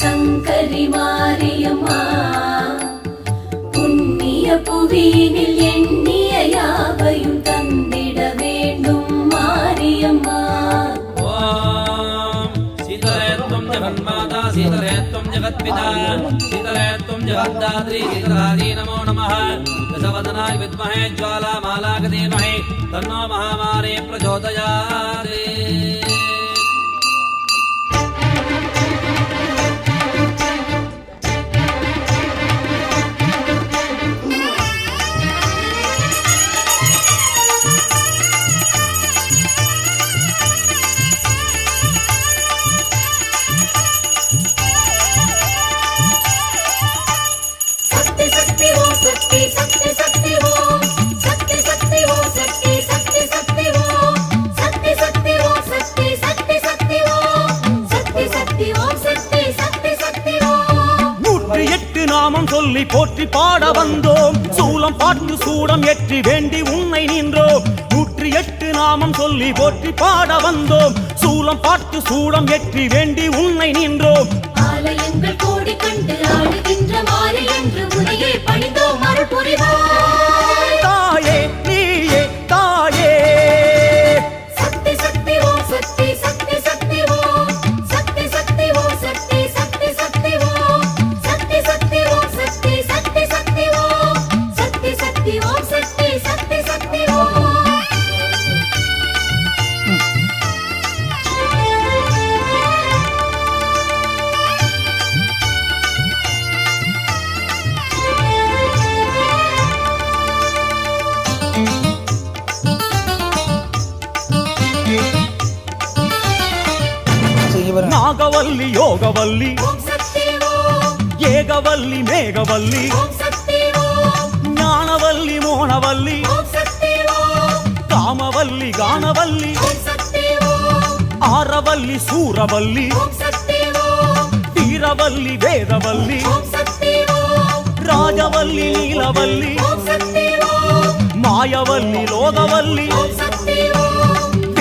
சங்கரி மாரியம்மா புண்ணிய புவியினில் எண்ணிய யாவையும் தந்திட வேண்டும் மாரியம்மா ஜகன்மாதா சீதரேத்வம் ஜகத்பிதா சீதரேத்வம் ஜகத்தாத்ரி சீதராதி நமோ நம தசவதனாய் வித்மஹே ஜ்வாலா மாலாக தீமஹே தன்னோ மகாமாரே பிரச்சோதயாதே நாமம் சொல்லி போற்றி பாட வந்தோம். சூலம் பாட்டு சூடம் ஏற்றி வேண்டி உன்னை நின்றோம். நூற்றி எட்டு நாமம் சொல்லி போற்றி பாட வந்தோம். சூலம் பாட்டு சூடம் ஏற்றி வேண்டி உன்னை நின்றோம். ஆலயங்கள் கோடி கண்டு ஆடுகின்ற மாறி என்று முனையே பணிந்தோம். மறுபுரிவோம். நாகவல்லி யோகவல்லி. ஓம் சக்தி ஓம். ஏகவல்லி மேகவல்லி. ஓம் சக்தி ஓம். ஞானவல்லி மோனவல்லி. ஓம் சக்தி ஓம். காமவல்லி கானவல்லி. ஓம் சக்தி ஓம். ஆரவல்லி சூரவல்லி. ஓம் சக்தி ஓம். வீரவல்லி வேதவல்லி. ஓம் சக்தி ஓம். ராஜவல்லி நீலவல்லி. ஓம் சக்தி ஓம். மாயவல்லி லோகவல்லி. ஓம் சக்தி ஓம்.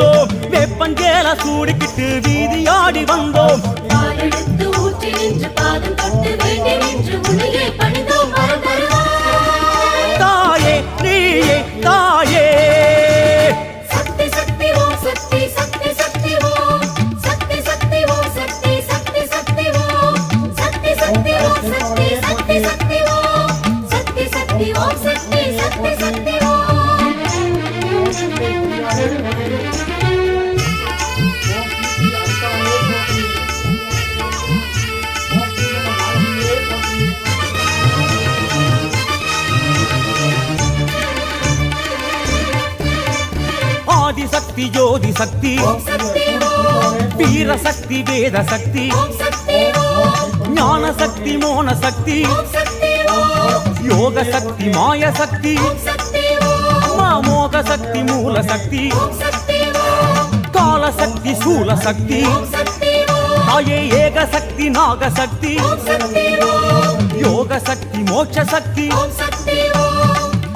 வந்தோம். வேப்பன் கேல சூடிக்கிட்டு வீதி ஆடி வந்தோம் ஆதிசக்தி ஜோதி சக்தி ஓம் சக்தி ஓம் வீர சக்தி வேத சக்தி ஓம் சக்தி ஓம் ஞான சக்தி மோன சக்தி ஓம் சக்தி ஓம் யோக சக்தி மாய சக்தி ஓம் சக்தி ஓம் அம்மா மோக சக்தி மூல சக்தி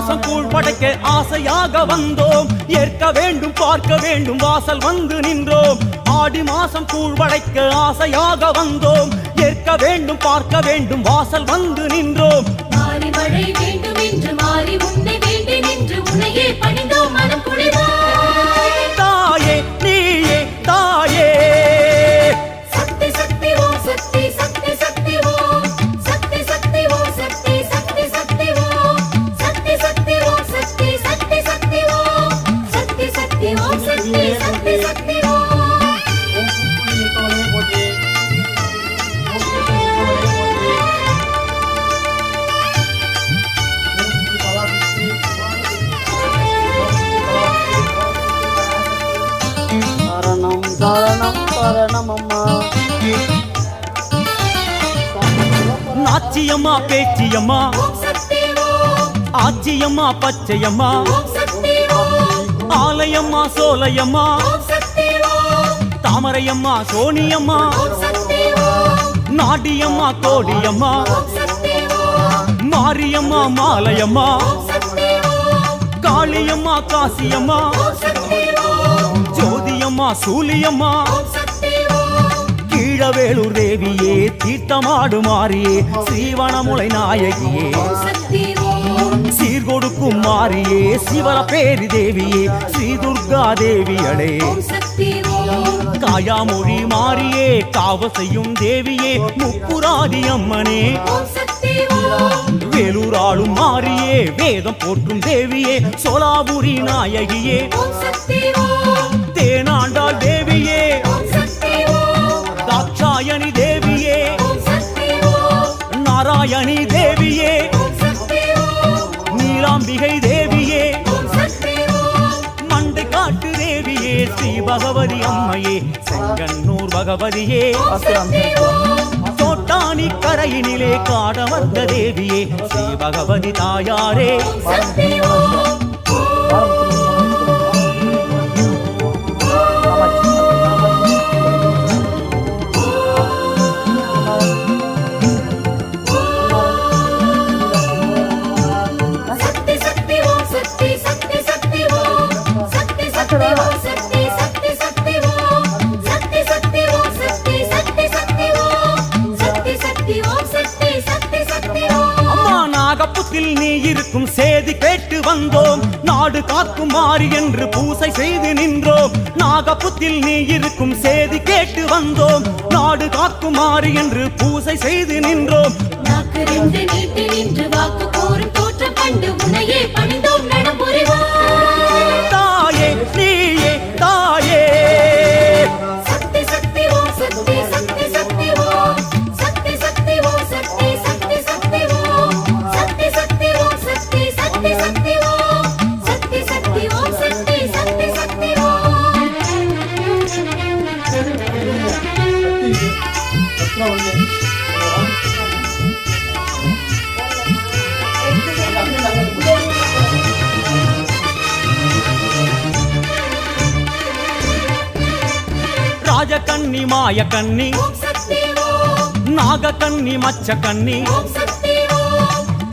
ஆடி மாசம் கூழ் படைக்க ஆசையாக வந்தோம். ஏற்க வேண்டும் பார்க்க வேண்டும் வாசல் வந்து நின்றோம். ஆடி மாசம் கூழ் படைக்க ஆசையாக வந்தோம். ஏற்க வேண்டும் பார்க்க வேண்டும் வாசல் வந்து நின்றோம். மாறி மழை வேண்டும் என்று மாறி உன்னை வேண்டி நின்று உன்னையே பணிந்தோம். மனம் குளிவாய் ஓம் ஆச்சியம்மா பச்சையம்மா. ஆலயம்மா சோலையம்மா. தாமரையம்மா சோனியம்மா. நாடியம்மா கோடியம்மா. மாரியம்மா மாலையம்மா. காளியம்மா காசியம்மா. ஜோதியம்மா சூலியம்மா. கீழவேலூர் தேவியே தீட்டமாடு மாறியே ஸ்ரீவனமுலை நாயகியே. சீர்கொடுக்கும் மாறியே சிவல பேரி தேவியே ஸ்ரீ துர்கா தேவியடே. காயாமொழி மாறியே காவ செய்யும் தேவியே முப்புராதி அம்மனே. ஓம் சக்தி வேலூராளும் மாறியே வேதம் போற்றும் தேவியே சோலாபுரி நாயகியே. நீலாம்பிகை தேவியே மண்டை காட்டு தேவியே ஸ்ரீ பகவதி அம்மையே செங்கன்னூர் பகவதியே. தோட்டானி கரையினிலே காடமர்ந்த தேவியே ஸ்ரீ பகவதி தாயாரே. காக்கும் என்று பூசை செய்து நின்றோம். நாகப்புத்தில் நீ இருக்கும் சேதி கேட்டு வந்தோம். நாடு காக்குமாறு என்று பூசை செய்து நின்றோம். நின்று வாக்கு ராஜகன்னி மாயக்கன்னி நாகக்கன்னி மச்சக்கன்னி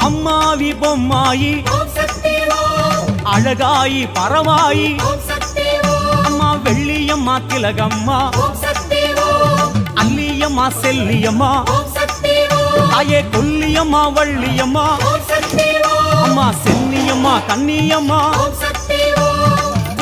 அம்மாவி பொம்மாயி. அழகாயி பரவாயி அம்மா வெள்ளியம்மா கிழகம்மா அல்லியம்மா செல்லியம்மா. தாயே கொல்லியம்மா வள்ளியம்மா. அம்மா சென்னியம்மா கண்ணியம்மா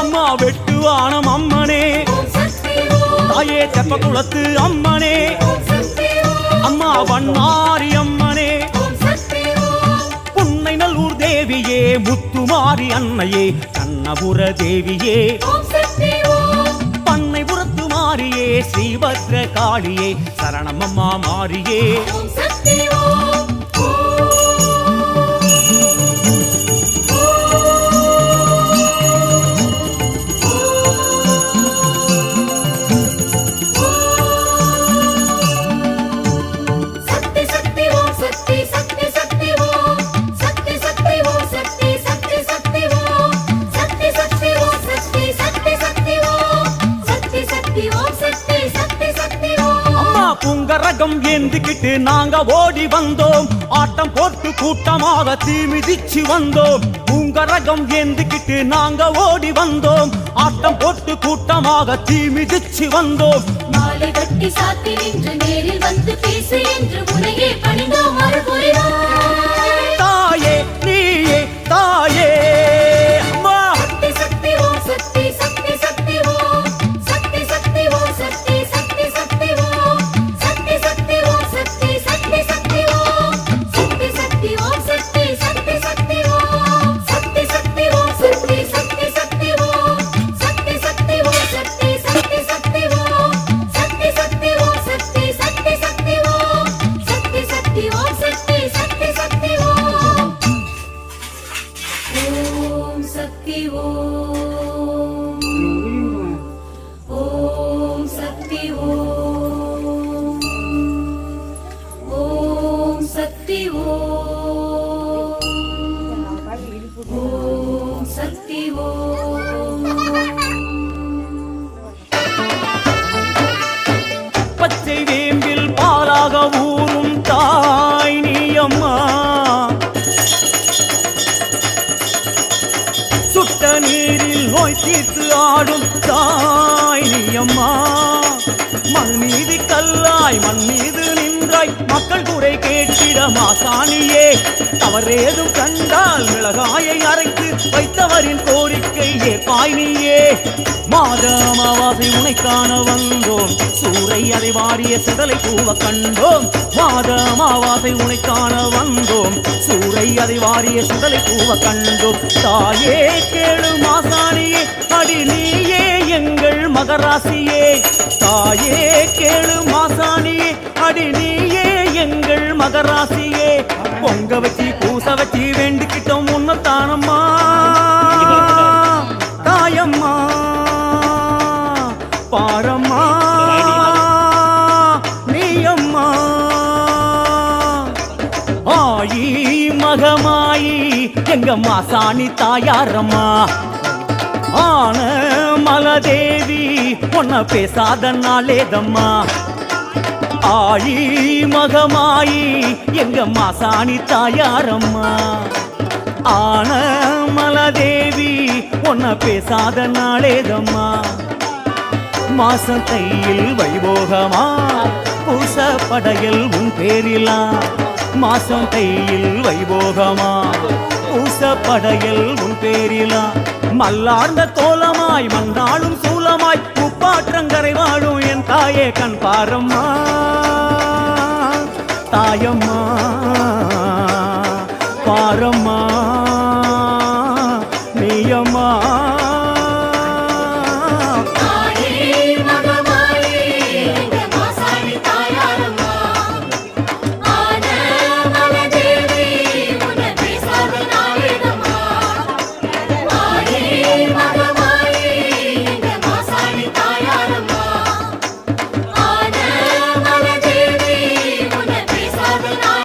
அம்மா வெட்டுவானம் அம்மனே. தாயே தெப்ப குளத்து அம்மனே. அம்மா வண்ணாரி அம்மனே. புன்னை நல்லூர் தேவியே முத்துமாரி அன்னையே கண்ணபுர தேவியே. பண்ணை புறத்து மாறியே ஸ்ரீபத்ர காளியே சரணம் அம்மா மாறியே. கூட்டமாக தீ மிதிச்சு வந்தோம். புங்கரகம் ஏந்திக்கிட்டு நாங்க ஓடி வந்தோம். ஆட்டம் போட்டு கூட்டமாக தீ மிதிச்சு வந்தோம். மாலை கட்டி சாத்தி நின்று நேரில் வந்து பேசு என்று முனையே பணிந்தோம். அருள் வாழும் தாய் நீயம்மா. மண்மீது கல்லாய் மண்மீது நின்றாய். மக்கள் குறை கேட்டிட மாசாணியே. தவறேதும் கண்டால் மிளகாயை அரைத்து வைத்தவரின் கோரிக்கை ஏற்பாய் நீயே மாத அமாவாசை உனை வந்தோம். சூறை அதை வாரிய சிதலை பூவ கண்டோம். மாத அமாவாசை உனை வந்தோம். சூறை அதை வாரிய சிதலை பூவ கண்டோம். தாயே கேளு மாசாணியே அடி நீயே எங்கள் மகராசியே. தாயே கேளு மாசாணியே அடி நீயே எங்கள் மகராசியே. பொங்க வச்சு பூச வச்சு வேண்டிக்கிட்டோம் உன்னத்தானம்மா. தாயம்மா பாரம்மா நீயம்மா. ஆயி மகமாயி எங்க மாசாணி தாயாரம்மா. ஆன மலதேவி உன்ன பேசாத நாளேதம்மா. ஆயி மகமாயி எங்க மாசாணி தாயாரம்மா? ஆன மலதேவி உன்ன பேசாத நாளேதம்மா. மாசம் கையில் வைபோகமா? பூச படையல் உன் பேரிலா? மாசம் கையில் வைபோகமா? பூச படையல் உன் பேரிலா? மல்லார்ந்த கோலமாய் மன்னாலும் சூலமாய் பாற்றங்கரை வாழும் என் தாயே கண் பாரம்மா தாயம்மா.